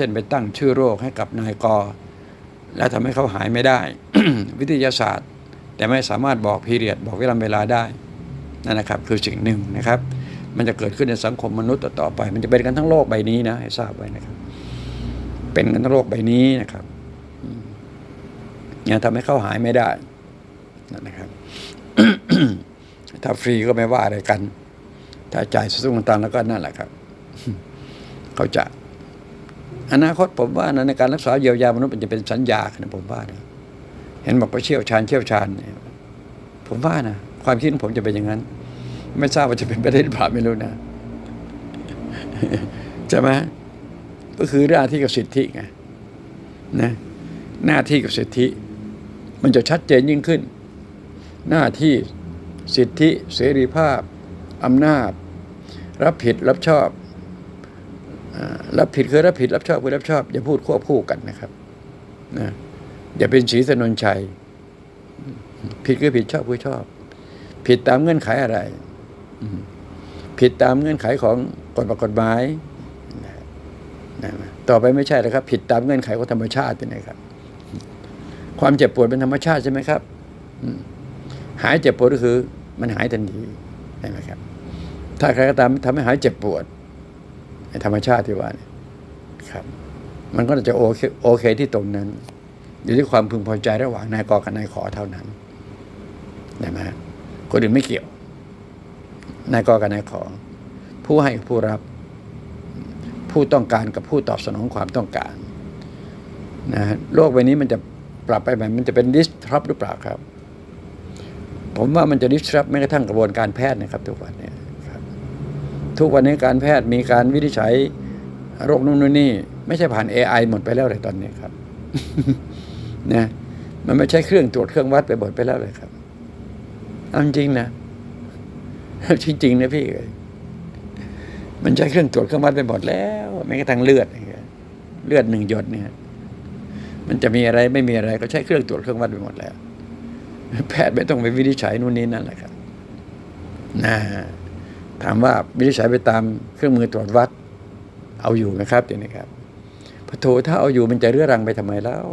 ช่นไปตั้งชื่อโรคให้กับนายกอแล้วทำให้เขาหายไม่ได้ วิทยาศาสตร์ แต่ไม่สามารถบอกพีเรียดบอกเวลาเวลาได้นั่นนะครับคือสิ่งหนึ่งนะครับ มันจะเกิดขึ้นในสังคมมนุษย์ต่อไป มันจะเป็นกันทั้งโลกใบนี้นะให้ทราบไว้นะครับ เป็นกันทั้งโลกใบนี้นะครับเนี่ยทำให้เขาหายไม่ได้นั่นนะครับถ้าฟรีก็ไม่ว่าอะไรกัน ถ้าจ่ายสุงตังแล้วก็นั่นแหละครับ เขาจะ อนาคตผมว่านะในการรักษาเยียวยามนุษย์มันจะเป็นสัญญานะผมว่านะเห็นบอกว่าเชี่ยวชาญเชี่ยวชาญเนี่ยผมว่านะความคิดของผมจะเป็นอย่างนั้น ไม่ทราบว่าจะเป็นไปได้หรือเปล่าไม่รู้นะใช่ไหมก็คือหน้าที่กับสิทธิไงนะหน้าที่กับสิทธิ มันจะชัดเจนยิ่งขึ้น หน้าที่สิทธิเสรีภาพอำนาจ รับผิดรับชอบ รับผิดคือรับผิดรับชอบคือรับชอบ อย่าพูดควบคู่กันนะครับนะอย่าเป็นสีสนนชัย ผิดคือผิดชอบคือชอบ ผิดตามเงื่อนไขอะไร ผิดตามเงื่อนไขของกฎกฎหมายนะต่อไปไม่ใช่แล้วครับ ผิดตามเงื่อนไขของธรรมชาติเป็นไงครับ ความเจ็บปวดเป็นธรรมชาติใช่ไหมครับหายเจ็บปวดก็คือ มันหายทันทีใช่ไหมครับ ถ้าใครก็ตามทำให้หายเจ็บปวด ธรรมชาติที่ว่าเนี่ยครับ มันก็จะโอเคโอเคที่ตรงนั้น อยู่ที่ความพึงพอใจระหว่างนายกกับนายขอเท่านั้นนะฮะคนอื่นไม่เกี่ยวนายกกับนายขอ ผู้ให้กับผู้รับผู้ต้องการกับผู้ตอบสนองความต้องการนะฮะโลกใบนี้มันจะปรับไปแบบมันจะเป็น disrupt หรือเปล่าครับ ผมว่ามันจะ disrupt แม้กระทั่งกระบวนการแพทย์นะครับทุกวันเนี่ย ทุกวันนี้การแพทย์มีการวินิจฉัยโรคนู่นนู่นนี่ ไม่ใช่ผ่าน AI หมดไปแล้วเลยตอนนี้ครับนะมันไม่ใช่เครื่องตรวจเครื่องวัดไปหมดไปแล้วเลยครับเอาจริงนะจริงๆนะพี่ มันใช้เครื่องตรวจเครื่องวัดไปหมดแล้วแม้กระทั่งเลือดเนี่ยเลือดหนึ่งหยดเนี่ย มันจะมีอะไรไม่มีอะไรก็ใช้เครื่องตรวจเครื่องวัดไปหมดแล้ว แพทย์ไม่ต้องไปวินิจฉัยนู่นนี่นั่นแหละครับนะ ถามว่าวินิจฉัยไปตามเครื่องมือตรวจวัดเอาอยู่ไหมครับเดี๋ยวนี้ครับพระโทถ้าเอาอยู่มันจะเรื้อรังไปทำไมแล้ว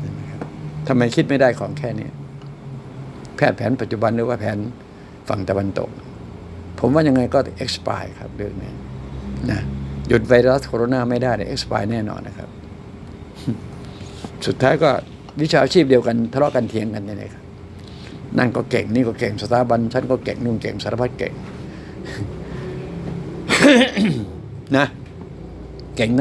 เห็นไมครับทำไมคิดไม่ได้ของแค่นี้แพทย์แผนปัจจุบันหรือว่าแผนฝั่งตะวันตก ผมว่ายังไงก็ expire ครับเรื่องนี้นะหยุดไวรัสโคโรนาไม่ได้เนี่ย expire แน่นอนนะครับ สุดท้ายก็วิชาชีพเดียวกันทะเลาะกันเถียงกันเนี่ยนะครับนั่นก็เก่งนี่ก็เก่งสถาบันฉันก็เก่งนู่นเก่งสารพัดเก่ง นะเก่งทั้ง